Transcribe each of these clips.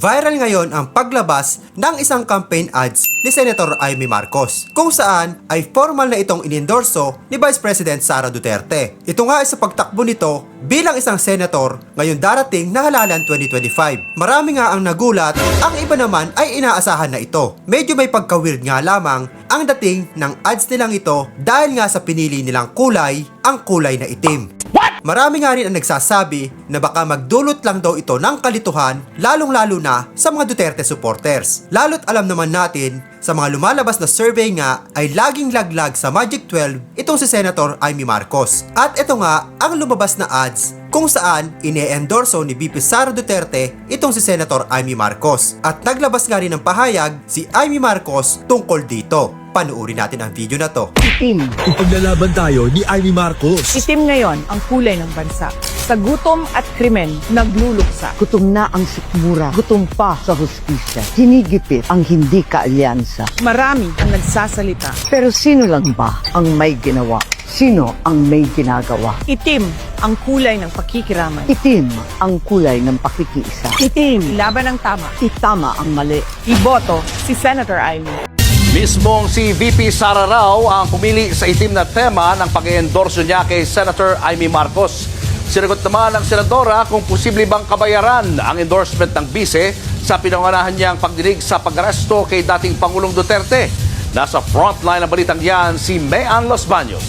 Viral ngayon ang paglabas ng isang campaign ads ni Senator Amy Marcos kung saan ay formal na itong inendorso ni Vice President Sara Duterte. Ito nga ay sa pagtakbo nito bilang isang senator ngayon darating na halalan 2025. Marami nga ang nagulat, ang iba naman ay inaasahan na ito. Medyo may pagka-weird nga lamang ang dating ng ads nilang ito dahil nga sa pinili nilang kulay, ang kulay na itim. Marami nga rin ang nagsasabi na baka magdulot lang daw ito ng kalituhan lalong-lalo na sa mga Duterte supporters. Lalo't alam naman natin sa mga lumalabas na survey nga ay laging laglag sa Magic 12 itong si Senator Amy Marcos. At ito nga ang lumabas na ads kung saan ine-endorso ni VP Sara Duterte itong si Senator Amy Marcos. At naglabas nga rin ng pahayag si Amy Marcos tungkol dito. Panuuri natin ang video na to. Itim. Ipaglalaban tayo ni Amy Marcos. Itim ngayon ang kulay ng bansa. Sa gutom at krimen, nagluluksa. Gutom na ang sikmura. Gutom pa sa hustisya. Hinigipit ang hindi kaalyansa. Marami ang nagsasalita. Pero sino lang ba ang may ginawa? Sino ang may ginagawa? Itim ang kulay ng pakikiraman. Itim ang kulay ng pakikiisa. Itim. Laban ng tama. Itama ang mali. Iboto si Senator Amy. Mismong si VP Sara Rao ang pumili sa itim na tema ng pag-endorso niya kay Senator Amy Marcos. Sinagot naman ng senadora kung posible bang kabayaran ang endorsement ng bise sa pinanganahan niyang pagdinig sa pag-aresto kay dating Pangulong Duterte. Nasa frontline ng balitang yan si Mayan Los Baños.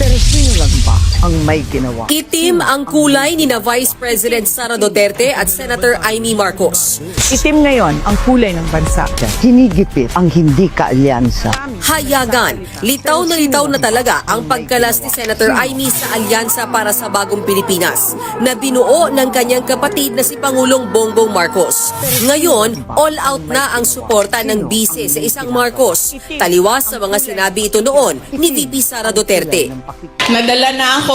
Pero sino ang may ginawa? Itim ang kulay ni na Vice President Sara Duterte at Senator Amy Marcos. Itim ngayon ang kulay ng bansa. Hinigipit ang hindi kaalyansa. Hayagan, litaw na litaw na talaga ang pagkalas ni Senator Amy sa alyansa para sa bagong Pilipinas na binuo ng kanyang kapatid na si Pangulong Bongbong Marcos. Ngayon, all out na ang suporta ng bise sa isang Marcos. Taliwas sa mga sinabi ito noon ni VP Sara Duterte. Nadala na ako,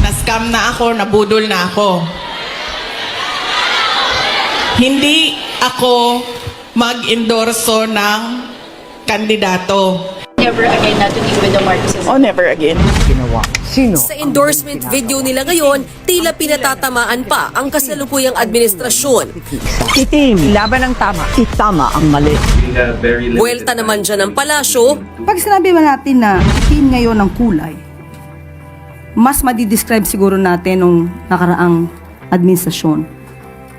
na-scam na ako, nabudol na ako. Hindi ako mag-endorso ng kandidato. never again not to deal with the Marcoses. Oh, never again. Ginawa. Sino? Sa endorsement video nila ngayon, tila pinatatamaan pa ang kasalukuyang administrasyon. Itim. Laban ng tama. Itama ang mali. Buwelta naman dyan ng palasyo, Pag sinabi ba natin na itim ngayon ang kulay, mas madidescribe siguro natin nung nakaraang administrasyon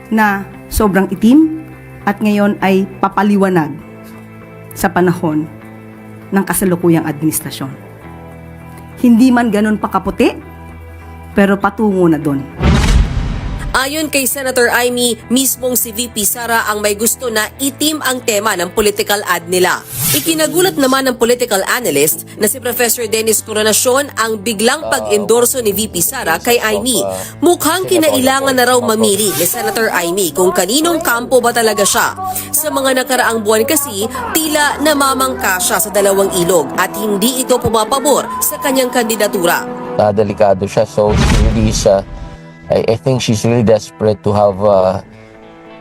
na sobrang itim at ngayon ay papaliwanag sa panahon ng kasalukuyang administrasyon. Hindi man ganun pakaputi, pero patungo na doon. Ayon kay Senator Amy, mismong si VP Sara ang may gusto na itim ang tema ng political ad nila. Ikinagulat naman ng political analyst na si Professor Dennis Coronacion ang biglang pag-endorso ni VP Sara kay Amy. Mukhang kinailangan na raw mamili ni Senator Amy kung kaninong kampo ba talaga siya. Sa mga nakaraang buwan kasi, tila namamangka siya sa dalawang ilog at hindi ito pumapabor sa kanyang kandidatura. na delikado siya. So, is, uh, I, I think she's really desperate to have uh,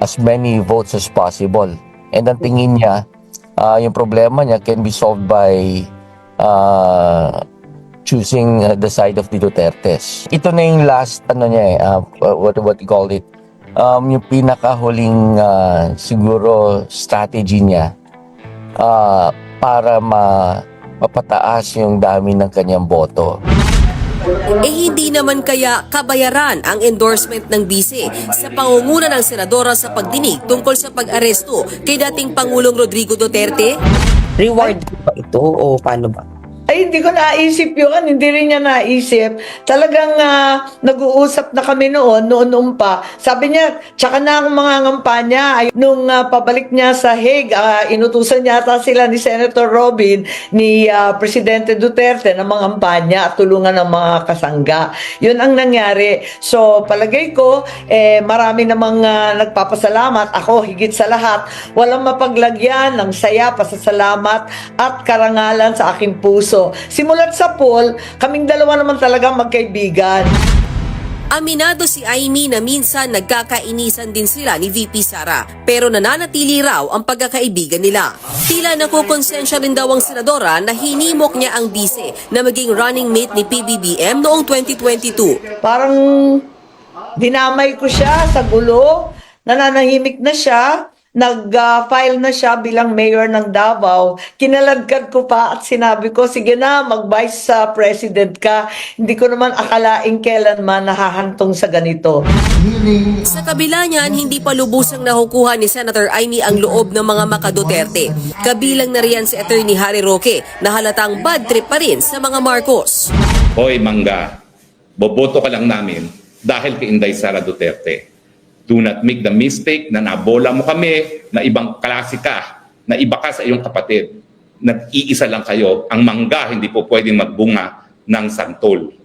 as many votes as possible. And ang tingin niya, uh, yung problema niya can be solved by uh, choosing uh, the side of the Dutertes. Ito na yung last, ano niya eh, uh, what, what you call it, um, yung pinakahuling uh, siguro strategy niya uh, para ma mapataas yung dami ng kanyang boto. Eh hindi naman kaya kabayaran ang endorsement ng bise sa pangunguna ng senadora sa pagdinig tungkol sa pag-aresto kay dating Pangulong Rodrigo Duterte? Reward ba ito o paano ba? Ay, hindi ko naisip yun. Hindi rin niya naisip. Talagang ah, nag-uusap na kami noon, noon-noon pa. Sabi niya, tsaka na ang mga ngampanya. Ay, nung ah, pabalik niya sa Hague, ah, inutusan niya ata sila ni Senator Robin, ni ah, Presidente Duterte na mga ngampanya at tulungan ng mga kasangga. Yun ang nangyari. So, palagay ko, eh, marami namang ah, nagpapasalamat. Ako, higit sa lahat, walang mapaglagyan ng saya, pasasalamat at karangalan sa aking puso. Simulat sa poll, kaming dalawa naman talaga magkaibigan. Aminado si Amy na minsan nagkakainisan din sila ni VP Sara pero nananatili raw ang pagkakaibigan nila. Tila nakukonsensya rin daw ang senadora na hinimok niya ang bise na maging running mate ni PBBM noong 2022. Parang dinamay ko siya sa gulo nananahimik na siya, nag-file na siya bilang mayor ng Davao, kinaladkad ko pa at sinabi ko, sige na, mag-vice sa president ka. Hindi ko naman akalaing kailanman nahahantong sa ganito. Sa kabila niyan, hindi pa lubusang nakukuha ni Senator Amy ang loob ng mga maka-Duterte. Kabilang na riyan si Attorney Harry Roque na halatang bad trip pa rin sa mga Marcos. Hoy Mangga, boboto ka lang namin dahil kay Inday Sara Duterte. Do not make the mistake na nabola mo kami, na ibang klase ka, na iba ka sa iyong kapatid. Nag-iisa lang kayo. Ang mangga hindi po pwedeng magbunga ng santol.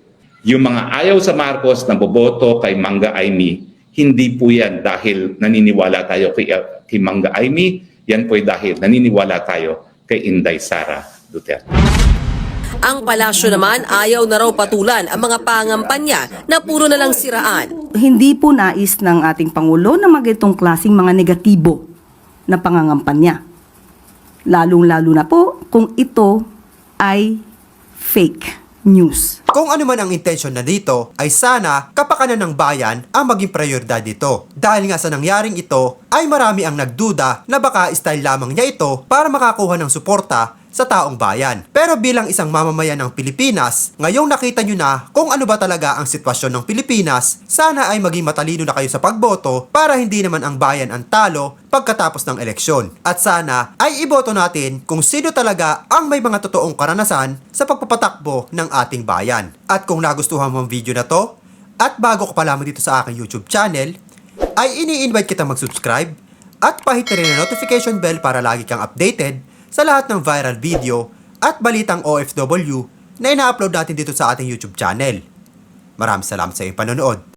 Yung mga ayaw sa Marcos na boboto kay Mangga Aimee, hindi po yan dahil naniniwala tayo kay, kay Mangga Aimee, yan po ay dahil naniniwala tayo kay Inday Sara Duterte. Ang palasyo naman ayaw na raw patulan ang mga pangampanya na puro na lang siraan. Hindi po nais ng ating Pangulo na magitong klaseng mga negatibo na pangangampanya. Lalong-lalo na po kung ito ay fake news. Kung ano man ang intensyon na dito, ay sana kapakanan ng bayan ang maging prioridad dito. Dahil nga sa nangyaring ito, ay marami ang nagduda na baka style lamang niya ito para makakuha ng suporta sa taong bayan. Pero bilang isang mamamayan ng Pilipinas, ngayong nakita nyo na kung ano ba talaga ang sitwasyon ng Pilipinas, sana ay maging matalino na kayo sa pagboto para hindi naman ang bayan ang talo pagkatapos ng eleksyon. At sana ay iboto natin kung sino talaga ang may mga totoong karanasan sa pagpapatakbo ng ating bayan. At kung nagustuhan mo ang video na to, at bago ka pa lamang dito sa aking YouTube channel, ay ini-invite kita mag-subscribe at pahit na rin ang notification bell para lagi kang updated sa lahat ng viral video at balitang OFW na ina-upload natin dito sa ating YouTube channel. Maraming salamat sa iyong panonood.